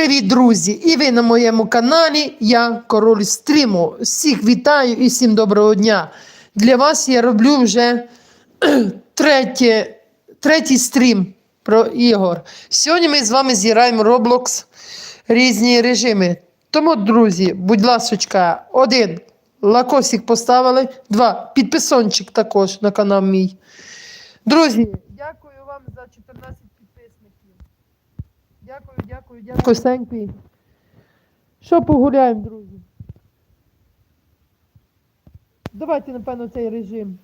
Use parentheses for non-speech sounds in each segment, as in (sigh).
Привіт, друзі! І ви на моєму каналі. Я король стріму. Всіх вітаю і всім доброго дня. Для вас я роблю вже (clears throat) третє, третій стрім про ігор. Сьогодні ми з вами зіграємо Roblox різні режими. Тому, друзі, будь ласочка, один лакосик поставили, два підписончик також на канал мій. Друзі, дякую вам за 14 підписників. Дякую, дякую, Сенький. Що погуляємо, друзі? Давайте, напевно, цей режим.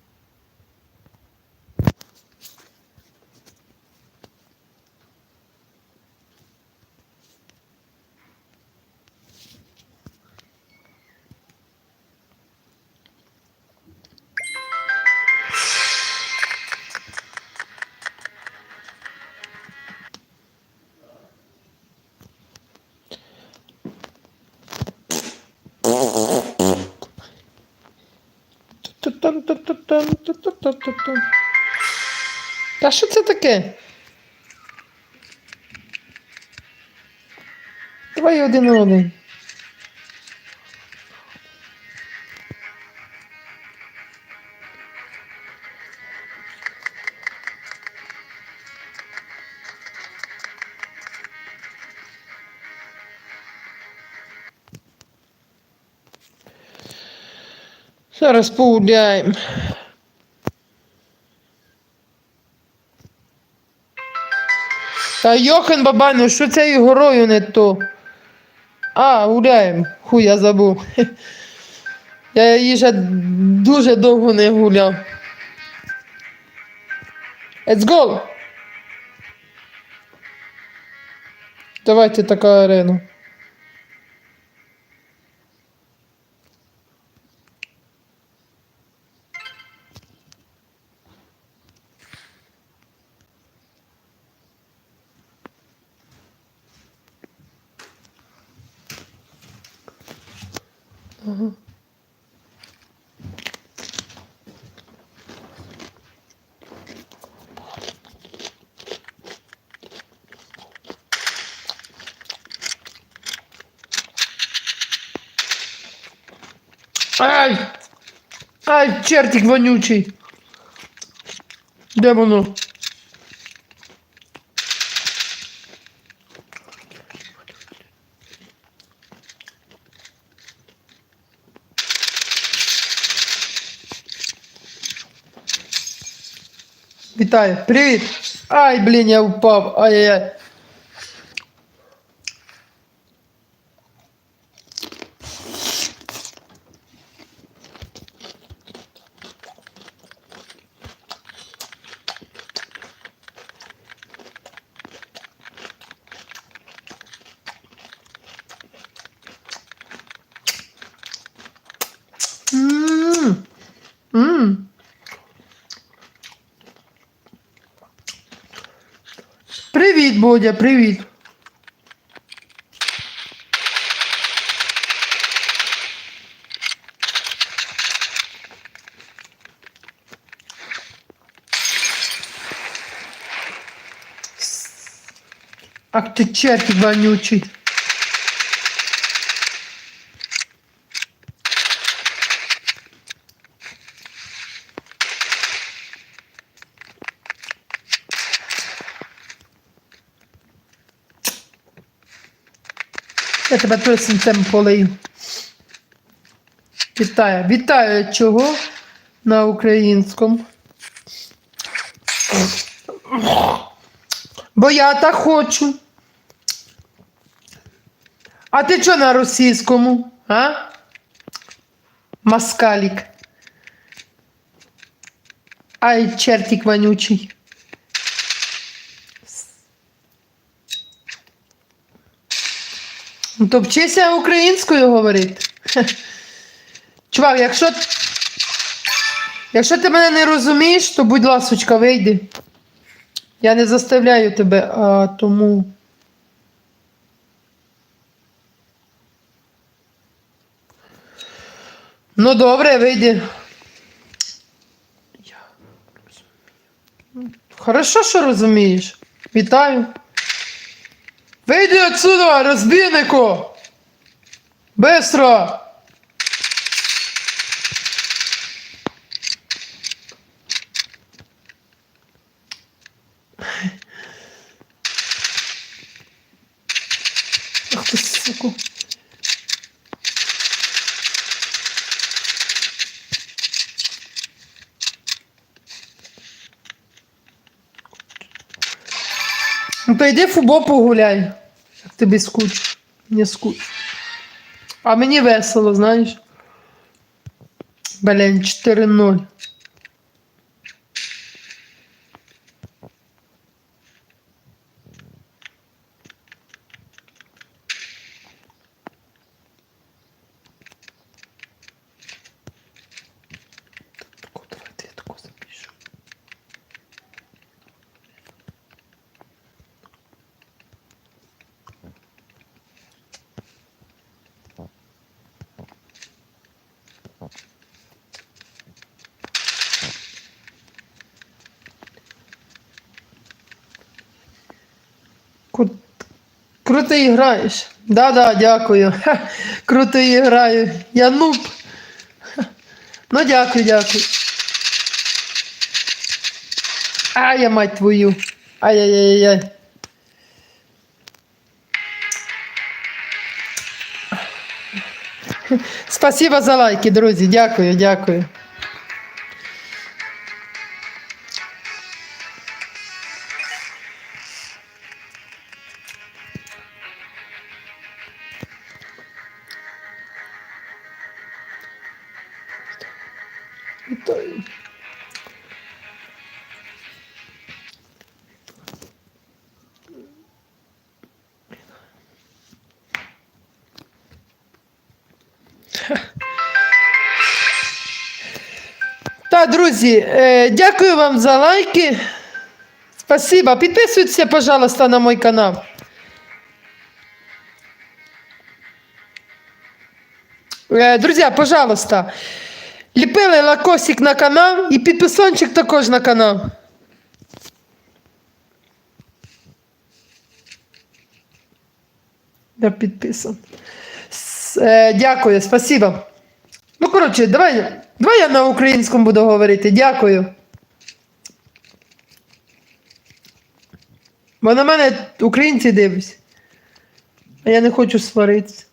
Та що це таке? Давай один на один. Зараз погуляємо. Та Йохан Бабану, що цією горою не то? А, гуляємо. Хуй, я забув. Я її ще дуже довго не гуляв. Let's go! Давайте така арена. чертик вонючий. Де воно? Вітаю, привіт! Ай, блін, я впав. Ай-яй-яй. Привіт, Бодя, привіт. Ах ти чертик вонючий. Я тебе теж синцем полию. Вітаю. Вітаю чого на українському. Бо я так хочу. А ти що на російському? А? Маскалік. Ай, чертик вонючий. То вчися українською говорити. (laughs) Чувак, якщо. Якщо ти мене не розумієш, то будь ласочка, вийди. Я не заставляю тебе, а тому. Ну, добре, вийди. Я розумію. Хорошо, що розумієш. Вітаю. Вийди отсюда, розбійнику! Быстро! Йди футбол погуляй. Як тобі скуч. Не скуч. А мені весело, знаєш. Блін, 4-0. Граєш. Да-да, дякую. Ха, Круто граю. Я нуб. Ха. Ну, дякую, дякую. А, я мать твою. Ай-яй-яй-яй. Спасибо за лайки, друзі. Дякую, дякую. Друзі, е, дякую вам за лайки. Спасибо. Підписуйтесь, пожалуйста, на мой канал. Е, Друзі, пожалуйста, ліпили лакосик на канал і підписончик також на канал. Я підписан. Е, Дякую, спасибо. Ну, коротше, давай, давай я на українському буду говорити. Дякую. Бо на мене українці дивлять. А я не хочу сваритися.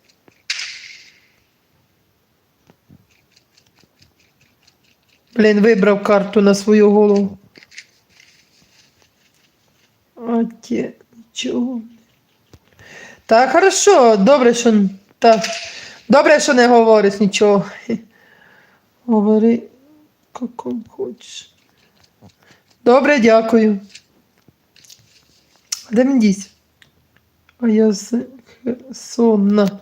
Блін, вибрав карту на свою голову. А ті, чого? Так, хорошо, добре, що. Так. Добре, що не говориш нічого. Говори, вам хочеш. Добре, дякую. Де він дісь? А я з Херсона.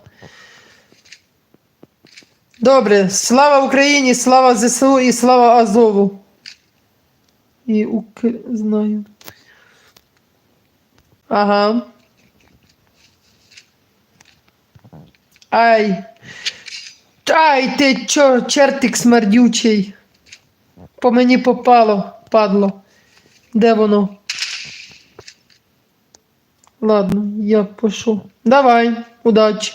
Добре, слава Україні, слава ЗСУ і слава Азову. І Укр... знаю. Ага. Ай. Ай, ти чо, чертик смердючий. По мені попало, падло. Де воно? Ладно, я пишу. Давай, удачі.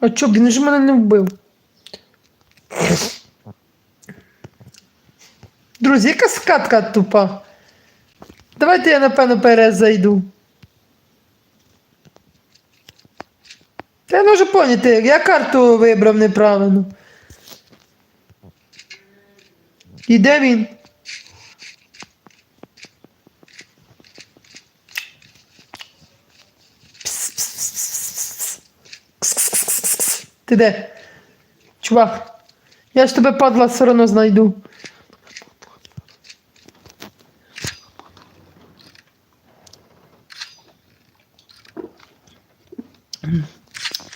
А чо, він ж мене не вбив? Друзі, яка скатка тупа. Давайте я, напевно, перезайду. Та я можу поняти, я карту вибрав неправильно. І де він? Ти де? Чувак, я ж тебе падла все одно знайду.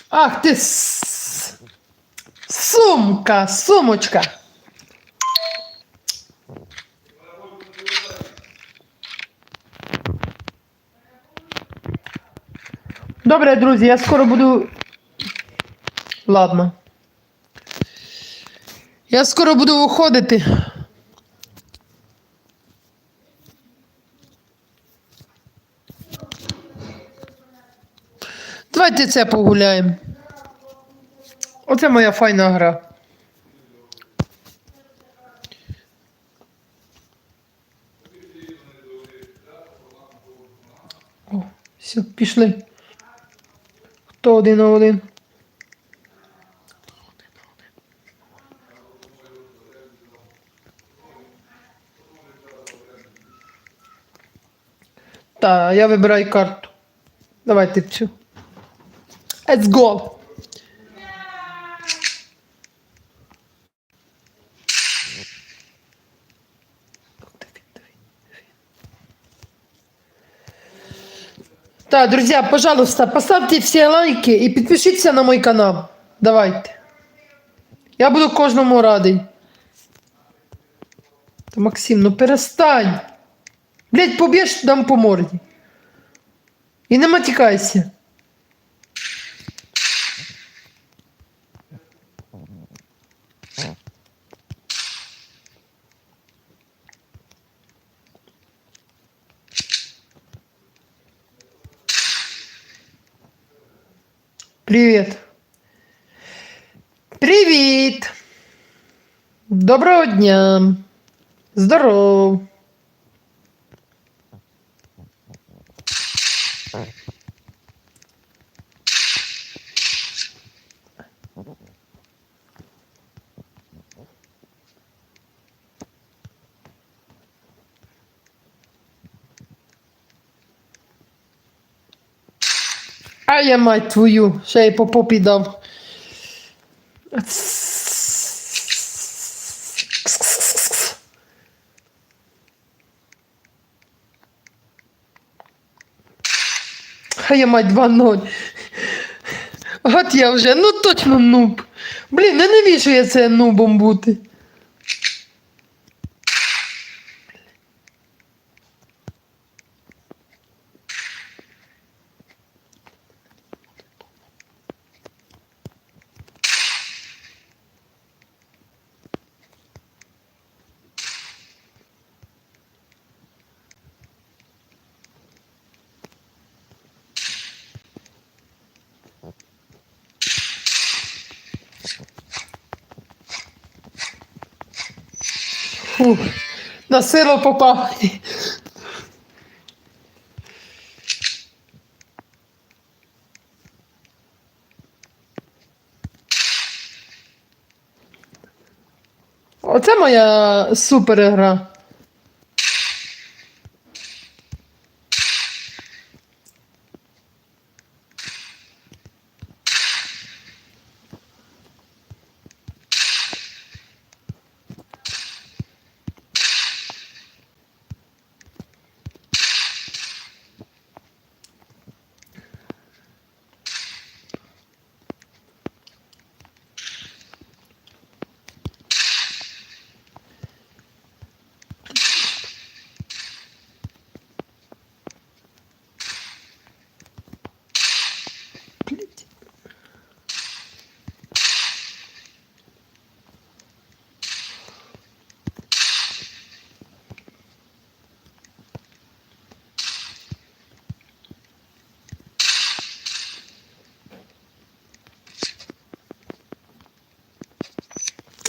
Ах ти сумка, сумочка. Добре, друзі, я скоро буду. Ладно. Я скоро буду виходити. Давайте це погуляємо. Оце моя файна гра. О, все, пішли. Хто один на один? Та, я вибираю карту. Давайте цю. Let's go! Так, друзья, пожалуйста, поставьте все лайки и подпишитесь на мой канал. Давайте. Я буду кожному радий. Максим, ну перестань. Блять, поб'єш, дам по морді. І не матікайся. Привіт. Привіт. Доброго дня. Здоров. А я мать твою, ще й по попі дав. А я мать 2-0. От я вже, ну точно нуб. Блін, не навіщо я це нубом бути. На силу попав. Оце моя супер гра.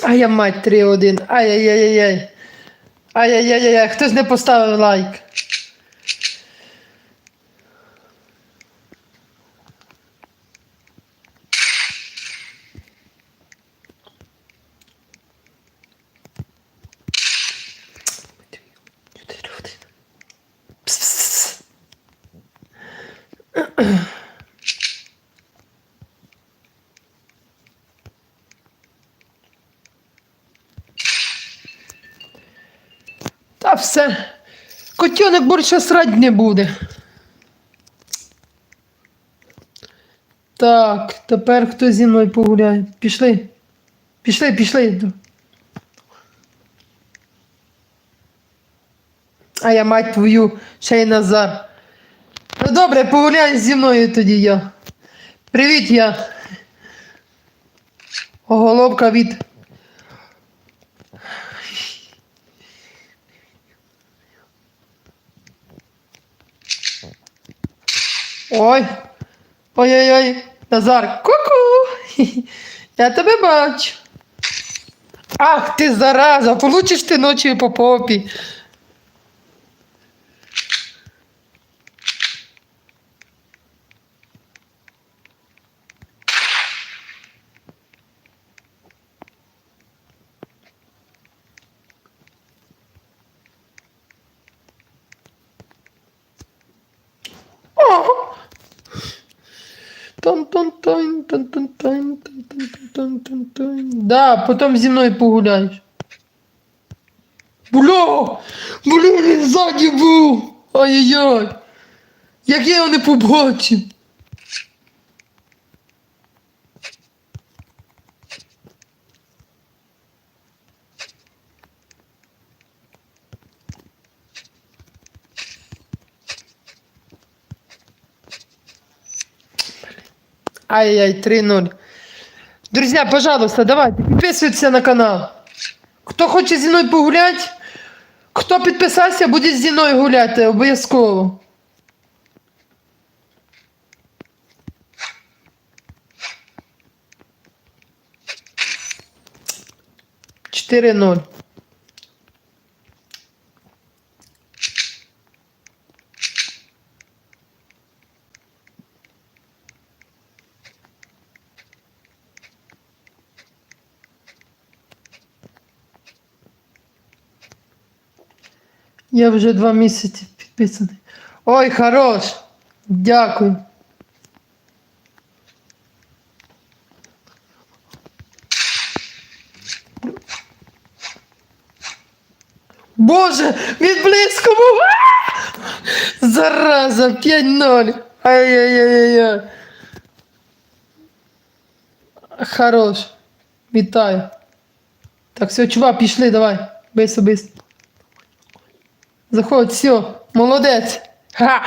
А я мать 3-1. Ай-яй-яй-яй. Ай-яй-яй-яй. Хтось не поставив лайк. Пс-пс-пс. Та все. Більше срать не буде. Так, тепер хто зі мною погуляє? Пішли. Пішли, пішли. А я мать твою, ще й Назар. Ну добре, погуляй зі мною тоді я. Привіт, я. Головка від. Ой. Ой-ой-ой. Назар. Ку-ку. Я тебе бачу. Ах ти зараза, получиш ти ночі по попі. Да, потім зі мною погуляєш. Бля! Бля, він ззаді був! Ай-яй-яй! Як я його не побачив! Ай-яй, 3-0. Друзья, пожалуйста, давайте, підписуйтесь на канал. Хто хоче зі мною погуляти, хто підписався, буде зі мною гуляти обов'язково. Чотири ноль. Я вже два місяці підписаний. Ой, хорош. Дякую. Боже, від близькому. Зараза, 5-0. Ай-яй-яй-яй. Хорош. Вітаю. Так, все, чувак, пішли, давай. Бисо, бисо. Заходь, все, молодець. Ха!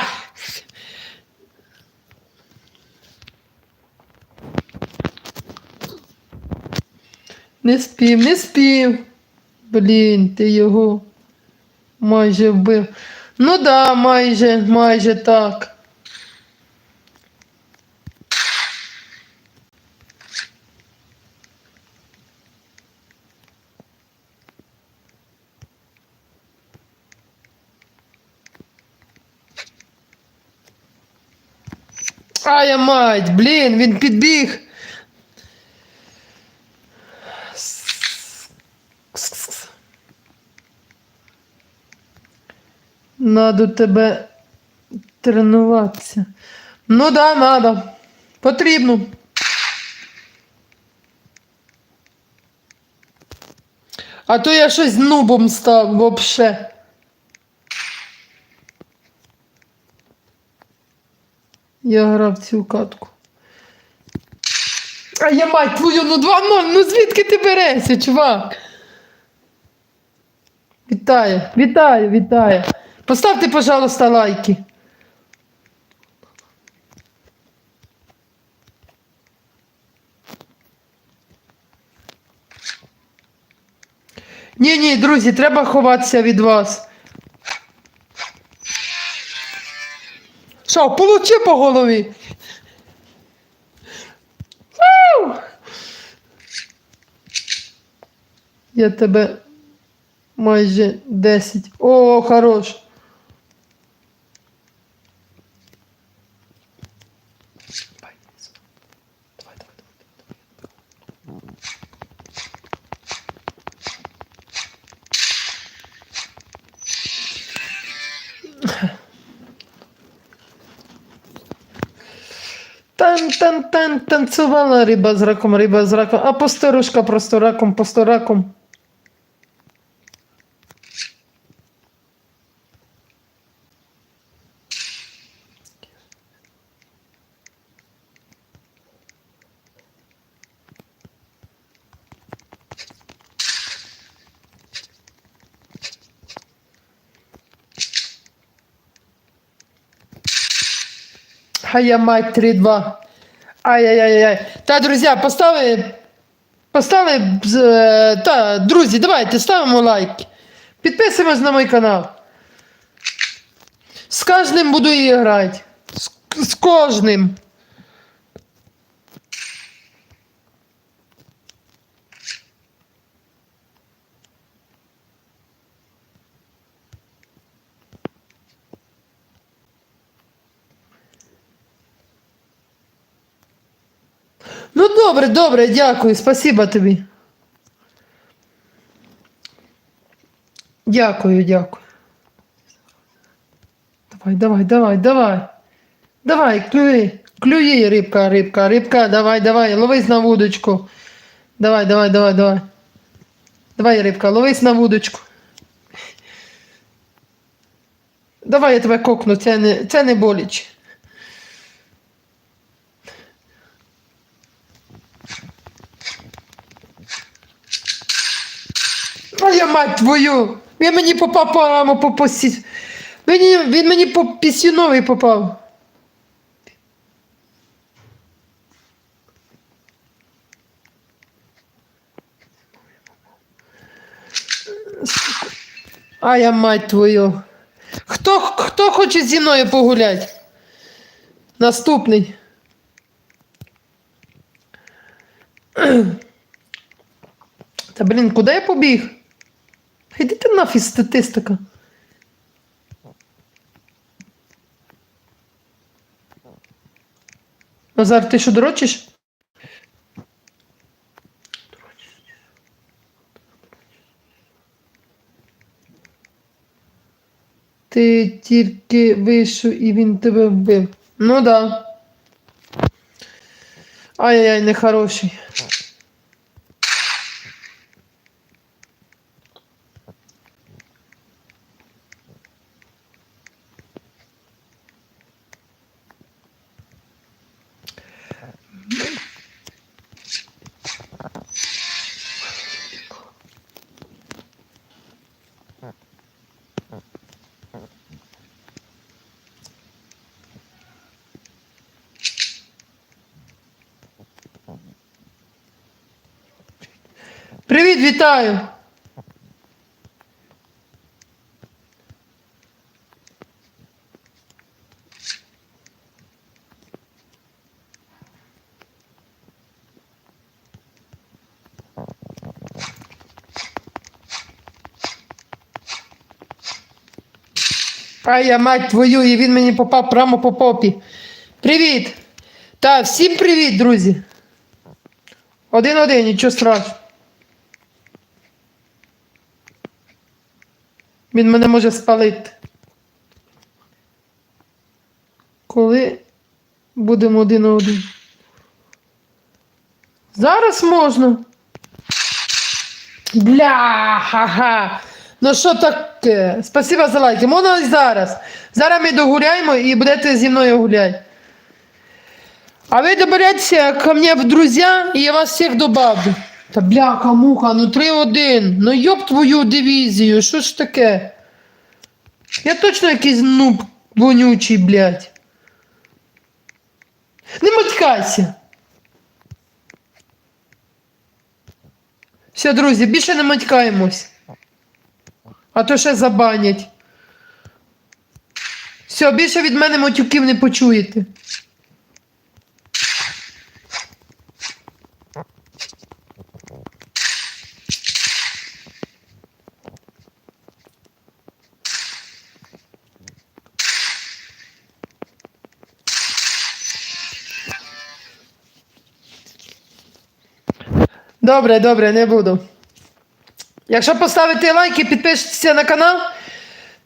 Не спів, не спів. Блін, ти його майже вбив. Ну да, майже, майже так. А я мать, блін, він підбіг. Надо тебе тренуватися. Ну да, надо. Потрібно. А то я щось нубом став вообще. Я грав цю катку. А я мать твою, ну 2-0, ну звідки ти берешся, чувак? Вітаю, вітаю, вітаю. Поставте, пожалуйста, лайки. Ні, ні, друзі, треба ховатися від вас. Що, получи по голові? Ау! Я тебе майже 10. О, хорош. Тан тан тан танцювала риба з раком, риба з раком, а посторожка просто раком, просто раком. А я мать 3-2. Ай-яй-яй-яй. Та, друзі, поставили. Поставили. е, Та, друзі, давайте ставимо лайк. Підписуємось на мій канал. З кожним буду і грати. З, з кожним. Ну добре, добре, дякую, спасибо тобі. Дякую, дякую. Давай, давай, давай, давай. Давай, клюй. Клюй, рибка, рибка, рибка, давай, давай, ловись на вудочку. Давай, давай, давай, давай. Давай, рибка, ловись на вудочку. Давай я тебе кокну, це не, це не боляче. Моя мать твою! Він мені попав прямо по посі. Мені, він мені по пісюновий попав. А я мать твою. Хто, хто хоче зі мною погуляти? Наступний. Та блін, куди я побіг? Іди ти нафіг статистика. Назар, ти що дрочиш? Ти тільки вийшов і він тебе вбив. Ну да. Ай-яй-яй, нехороший. Привіт, вітаю! А я мать твою, і він мені попав прямо по попі. Привіт! Та всім привіт, друзі! Один-один, нічого страшного. Він мене може спалити. Коли будемо один один. Зараз можна. Бля-ха-ха. Ну що таке? Спасибо за лайки. Можна і зараз. Зараз ми догуляємо і будете зі мною гуляти. А ви доберетеся ко мне в друзья, і я вас всіх добавлю. Та бляха, муха, ну 3-1. Ну йоб твою дивізію, що ж таке? Я точно якийсь нуб вонючий, блядь. Не матькайся. Все, друзі, більше не матькаємось. А то ще забанять. Все, більше від мене матюків не почуєте. Добре, добре, не буду. Якщо поставите лайк і підпишетеся на канал,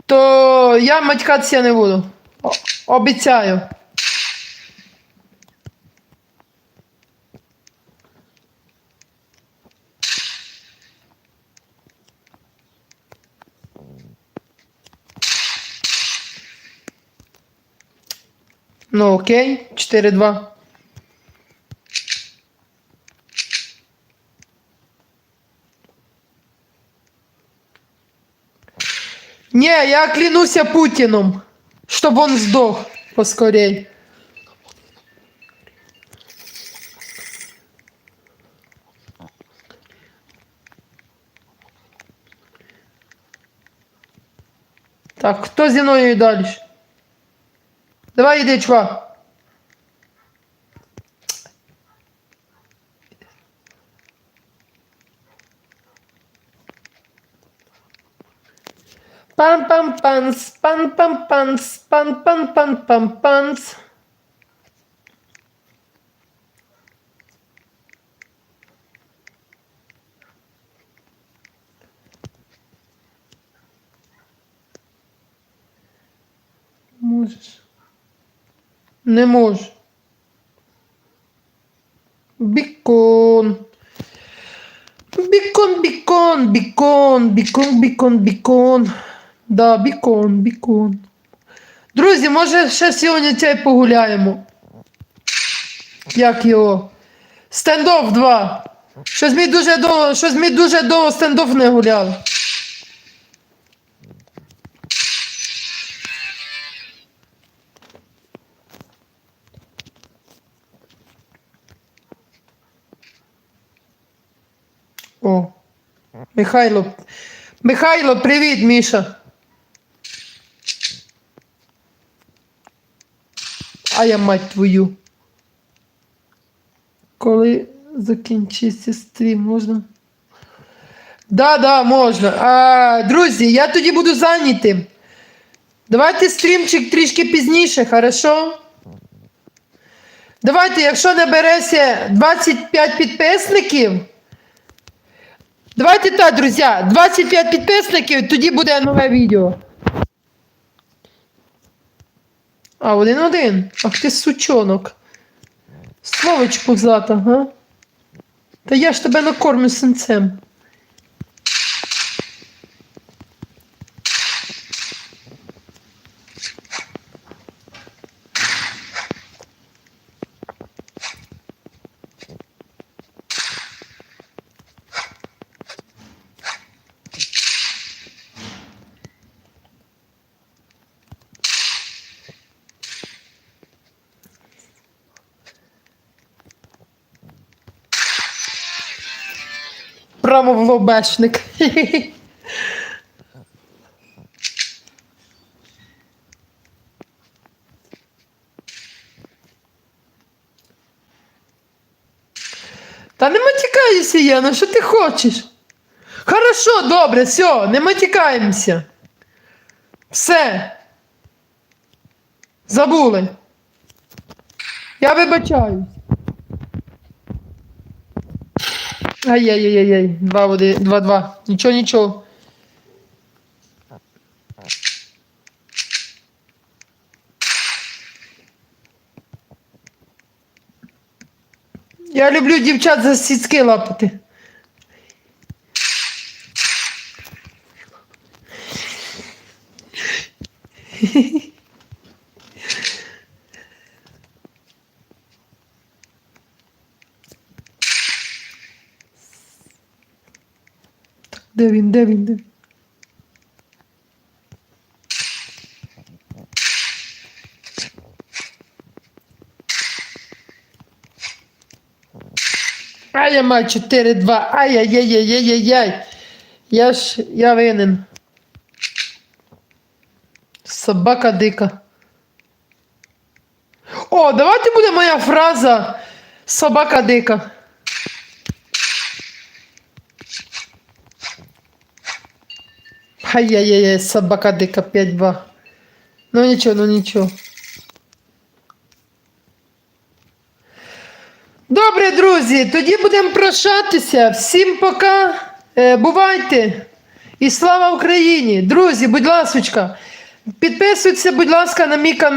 то я матькатися не буду. Обіцяю. Ну окей, 4-2. Не, я клянуся Путиным, чтобы он сдох поскорей. Так, кто зі мною далі? Давай иди, чувак. Пан пам панс пан пам панс пан пан пан пам панс Можеш. Не можу. Бікон. Бікон, бікон, бікон, бікон, бікон, бікон. Да, бікон, бікон. Друзі, може ще сьогодні цей погуляємо. Як його? Стендоф 2. Щось ми дуже довго, щось ми дуже довго стендоф не гуляли. О. Михайло. Михайло, привіт, Міша. А я мать твою. Коли закінчиться стрім, можна? Да, да, можна. А, друзі, я тоді буду зайнятим. Давайте стрімчик трішки пізніше, хорошо? Давайте, якщо набереться 25 підписників. Давайте так, друзі, 25 підписників, тоді буде нове відео. А, один-один. Ах ти сучонок. Словочку злата, га? Та я ж тебе накормлю синцем. Лобешник. Та не матікайся, Яна, що ти хочеш? Хорошо, добре, все, не матікаємося. Все. Забули. Я вибачаюсь. Ай-яй-яй-яй, 2 1 2 2. Нічого, нічого. Я люблю дівчат за сіцки лапати. (laughs) Де він, де він, де він? А я маю 4-2. Ай-яй-яй-яй-яй-яй. Я ж, я винен. Собака дика. О, давайте буде моя фраза собака дика. Ай-яй-яй, собака дика 5-2. Ну нічого, ну нічого. Добре, друзі, тоді будемо прощатися. Всім пока. Е, бувайте. І слава Україні! Друзі, будь ласочка, підписуйтесь, будь ласка, на мій канал.